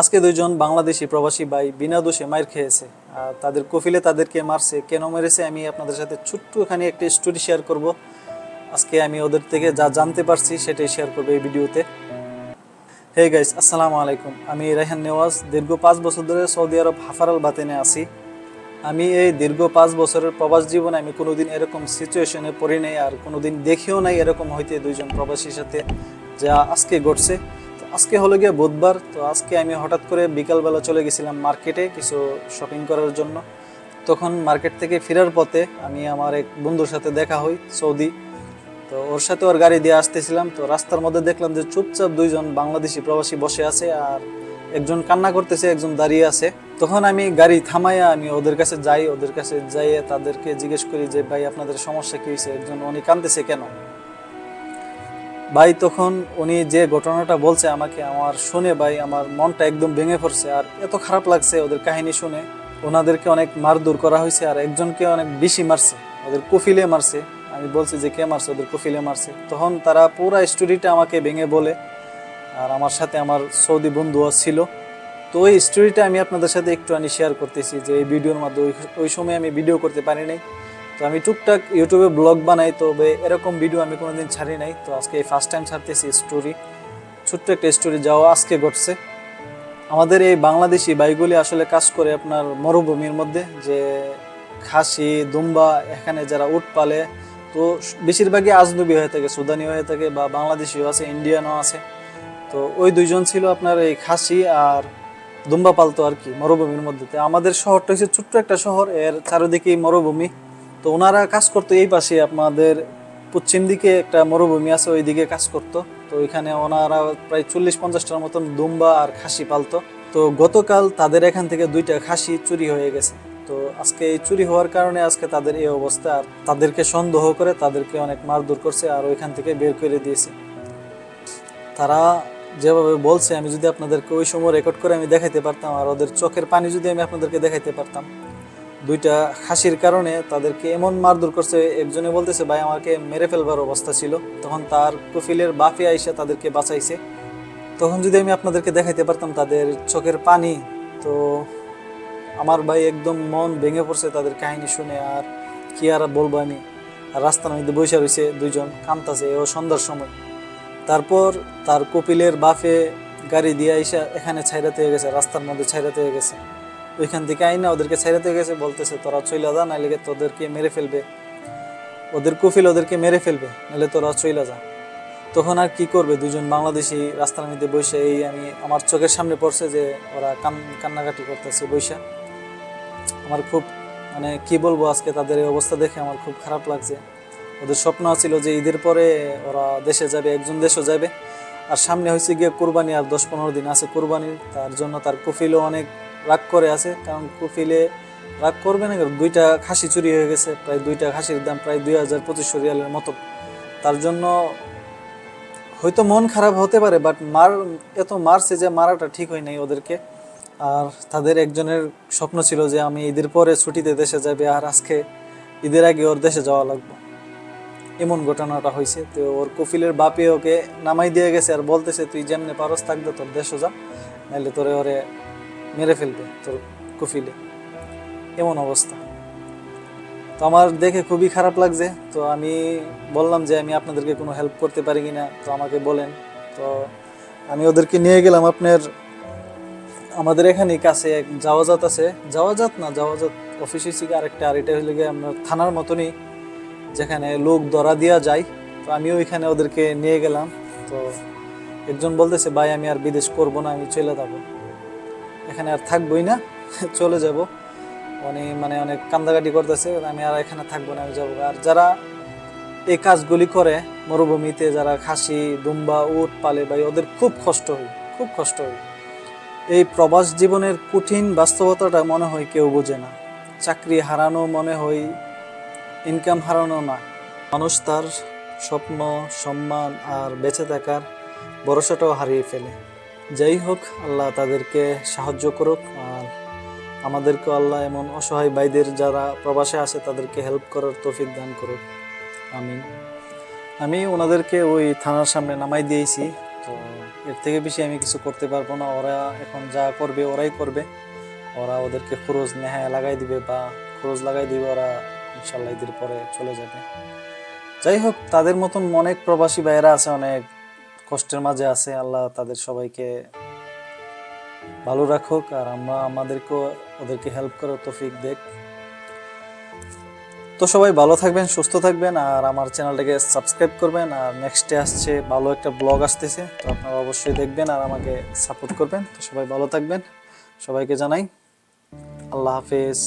আজকে দুইজন বাংলাদেশি প্রবাসী ভাই বিনা দোষে মার খেয়েছে। আর তাদের কফিলে তাদেরকে মারছে, কেন মেরেছে আমি আপনাদের সাথে ছোট্ট এখানে একটি স্টোরি শেয়ার করব। আজকে আমি ওদের থেকে যা জানতে পারছি সেটাই শেয়ার করব এই ভিডিওতে। হে গাইস আসসালামু আলাইকুম। আমি রায়হান নেওয়াজ, দীর্ঘ পাঁচ বছর ধরে সৌদি আরব হাফারাল বাতেনে আছি। আমি এই দীর্ঘ পাঁচ বছরের প্রবাস জীবনে আমি কোনোদিন এরকম সিচুয়েশনে পড়ি নাই আর কোনোদিন দেখিও নাই এরকম হইতে দুইজন প্রবাসীর সাথে যা আজকে ঘটছে। আজকে হলো গিয়ে বুধবার, তো আজকে আমি হঠাৎ করে বিকালবেলা চলে গেছিলাম মার্কেটে কিছু শপিং করার জন্য। তখন মার্কেট থেকে ফেরার পথে আমি আমার এক বন্ধুর সাথে দেখা হই, সৌদি। তো ওর সাথে ওর গাড়ি দিয়ে আসতেছিলাম, তো রাস্তার মধ্যে দেখলাম যে চুপচাপ দুইজন বাংলাদেশি প্রবাসী বসে আছে আর একজন কান্না করতেছে, একজন দাঁড়িয়ে আছে। তখন আমি গাড়ি থামাইয়া আমি ওদের কাছে যাই, ওদের কাছে যাইয়ে তাদেরকে জিজ্ঞেস করি যে, ভাই, আপনাদের সমস্যা কি হয়েছে একজন উনি কাঁদতেছে কেন? ভাই, তখন উনি যে ঘটনাটা বলছে আমাকে, আমার শুনে ভাই, আমার মনটা একদম ভেঙে পড়ছে আর এত খারাপ লাগছে ওদের কাহিনী শুনে। ওনাদেরকে অনেক মারধর করা হয়েছে আর একজনকে অনেক বেশি মারছে, ওদের কফিলে মারছে। আমি বলছি যে, কে মারছে? ওদের কফিলে মারছে। তখন তারা পুরো স্টোরিটা আমাকে ভেঙে বলে আর আমার সাথে আমার সৌদি বন্ধুও ছিল। তো ওই স্টোরিটা আমি আপনাদের সাথে একটু আমি শেয়ার করতেছি যে, এই ভিডিওর মাধ্যমে ওই- সময় আমি ভিডিও করতে পারি নাই। তো আমি টুকটাক ইউটিউবে ব্লগ বানাই তবে এরকম ভিডিও আমি কোনোদিন ছাড়ি নাই। তো আজকে এই ফার্স্ট টাইম ছাড়তেছি স্টোরি ছোট্ট একটা স্টোরি যাওয়া আজকে ঘটছে। আমাদের এই বাংলাদেশি বাইকগুলি আসলে কাজ করে আপনার মরুভূমির মধ্যে, যে খাসি, দুম্বা, এখানে যারা উট পালে, তো বেশিরভাগই আজনবী হয়ে থাকে, সুদানি হয়ে থাকে বা বাংলাদেশিও আছে, ইন্ডিয়ানও আছে। তো ওই দুইজন ছিল আপনার এই খাসি আর দুম্বা পালতো আর কি মরুভূমির মধ্যে। আমাদের শহরটা হচ্ছে ছোট্ট একটা শহর, এর চারিদিকেই মরুভূমি। তো ওনারা কাজ করতো এই পাশে, আপনাদের পশ্চিম দিকে একটা মরুভূমি আছে ওই দিকে কাজ করতো। তো ওইখানে ওনারা প্রায় চল্লিশ পঞ্চাশটার মতন দুম্বা আর খাসি পালতো। তো গতকাল তাদের এখান থেকে দুইটা খাসি চুরি হয়ে গেছে। তো আজকে এই চুরি হওয়ার কারণে আজকে তাদের এই অবস্থা, আর তাদেরকে সন্দেহ করে তাদেরকে অনেক মারধর করছে আর ওইখান থেকে বের করে দিয়েছে। তারা যেভাবে বলছে, আমি যদি আপনাদেরকে ওই সময় রেকর্ড করে আমি দেখাইতে পারতাম, আর ওদের চোখের পানি যদি আমি আপনাদেরকে দেখাইতে পারতাম। দুইটা খাসির কারণে তাদেরকে এমন মারধর করছে, একজনে বলতেছে, ভাই, আমাকে মেরে ফেলবার অবস্থা ছিল। তখন তার কফিলের বাফি আইসা তাদেরকে বাঁচাইছে। তখন যদি আমি আপনাদেরকে দেখাইতে পারতাম তাদের চোখের পানি, তো আমার ভাই একদম মন ভেঙে পড়ছে তাদের কাহিনী শুনে, আর কি আর বলব আমি? রাস্তার মধ্যে বসে রয়েছে দুইজন কান্তাছে ও সন্ধ্যার সময়। তারপর তার কপিলের বাফে গাড়ি দিয়ে আইসা এখানে ছাইরাতে হয়ে গেছে, রাস্তার মধ্যে ছাইরাতে হয়ে গেছে। ওইখান থেকে আইনা ওদেরকে হয়ে গেছে, বলতেছে, তোরা চইলা যা, নাইলে তোদেরকে মেরে ফেলবে। ওদের কুফিল ওদেরকে মেরে ফেলবে নাহলে তোরা চইলা যা। তখন আর কি করবে? দুজন বাংলাদেশি মধ্যে বসে এই আমি, আমার চোখের সামনে পড়ছে যে ওরা কান, কান্নাকাটি করতেছে বৈশা আমার খুব মানে কি বলব আজকে তাদের এই অবস্থা দেখে আমার খুব খারাপ লাগছে। ওদের স্বপ্ন ছিল যে ঈদের পরে ওরা দেশে যাবে, একজন দেশও যাবে। আর সামনে হয়েছে গিয়ে কোরবানি, আর দশ পনেরো দিন আছে কোরবানি তার জন্য তার কফিলও অনেক রাগ করে আছে, কারণ কফিলে রাগ করবে না দুইটা খাসি চুরি হয়ে গেছে, প্রায় দুইটা খাসির দাম প্রায় দুই হাজার পঁচিশশো রিয়ালের মতো। তার জন্য হয়তো মন খারাপ হতে পারে বাট মার, এত মারছে যে মারাটা ঠিক হয় নাই ওদেরকে। আর তাদের একজনের স্বপ্ন ছিল যে আমি ঈদের পরে ছুটিতে দেশে যাবে, আর আজকে ঈদের আগে ওর দেশে যাওয়া লাগবে। এমন ঘটনাটা হয়েছে। তো ওর কফিলের বাপে ওকে নামাই দিয়ে গেছে, আর বলতেছে, তুই যেমনি পারস থাকবে তোর দেশে যা নাহলে তোরে ওরে মেরে ফেলবে তোর কফিলে। এমন অবস্থা। তো আমার দেখে খুবই খারাপ লাগছে। তো আমি বললাম যে আমি আপনাদেরকে কোনো হেল্প করতে পারি কি না তো আমাকে বলেন। তো আমি ওদেরকে নিয়ে গেলাম আপনার, আমাদের এখানে কাছে এক জাওয়াজাত আছে। জাওয়াজাত না, জাওয়াজাত অফিস হয়েছে আরেকটা, আর এটা হলে গিয়ে আপনার থানার মতনই, যেখানে লোক ধরা দেওয়া যায়। তো আমি ওইখানে ওদেরকে নিয়ে গেলাম। তো একজন বলতেছে, ভাই, আমি আর বিদেশ করব না, আমি চলে যাব। এখানে আর থাকবোই না, চলে যাব। উনি মানে অনেক কান্দাকাটি করতেছে, আমি আর এখানে থাকব না, আমি যাব আর যারা এই কাজগুলি করে, মরুভূমিতে যারা খাসি, দুম্বা, উট পালে, ভাই, ওদের খুব কষ্ট হয়, খুব কষ্ট হয়। এই প্রবাস জীবনের কঠিন বাস্তবতাটা মনে হয় কেউ বোঝে না। চাকরি হারানো মনে হয় ইনকাম হারানো না। মানুষ তার স্বপ্ন, সম্মান আর বেঁচে থাকার ভরসাটাও হারিয়ে ফেলে। যাই হোক, আল্লাহ তাদেরকে সাহায্য করুক, আর আমাদেরকে আল্লাহ এমন অসহায় ভাইদের যারা প্রবাসে আছে, তাদেরকে হেল্প করার তৌফিক দান করুক। আমি আমি ওনাদেরকে ওই থানার সামনে নামাই দিয়েছি, তো এর থেকে বেশি আমি কিছু করতে পারব না। ওরা এখন যা করবে, ওরাই করবে। ওরা ওদেরকে খরচ নেহায় লাগাই দিবে বা খরচ লাগাই দিবে, ওরা ইনশাল্লাহ ঈদের পরে চলে যাবে। যাই হোক, তাদের মতন অনেক প্রবাসী ভাইয়েরা আছে, অনেক কষ্টের মাঝে আছে, আল্লাহ তাদের সবাইকে ভালো রাখুক, আর আমরা আমাদেরকেও ওদেরকে হেল্প করো তৌফিক দেখ তো সবাই ভালো থাকবেন, সুস্থ থাকবেন, আর আমার চ্যানেলটাকে সাবস্ক্রাইব করবেন, আর নেক্সটে আসছে ভালো একটা ব্লগ আসতেছে, তো আপনারা অবশ্যই দেখবেন আর আমাকে সাপোর্ট করবেন। তো সবাই ভালো থাকবেন, সবাইকে জানাই, আল্লাহ হাফেজ।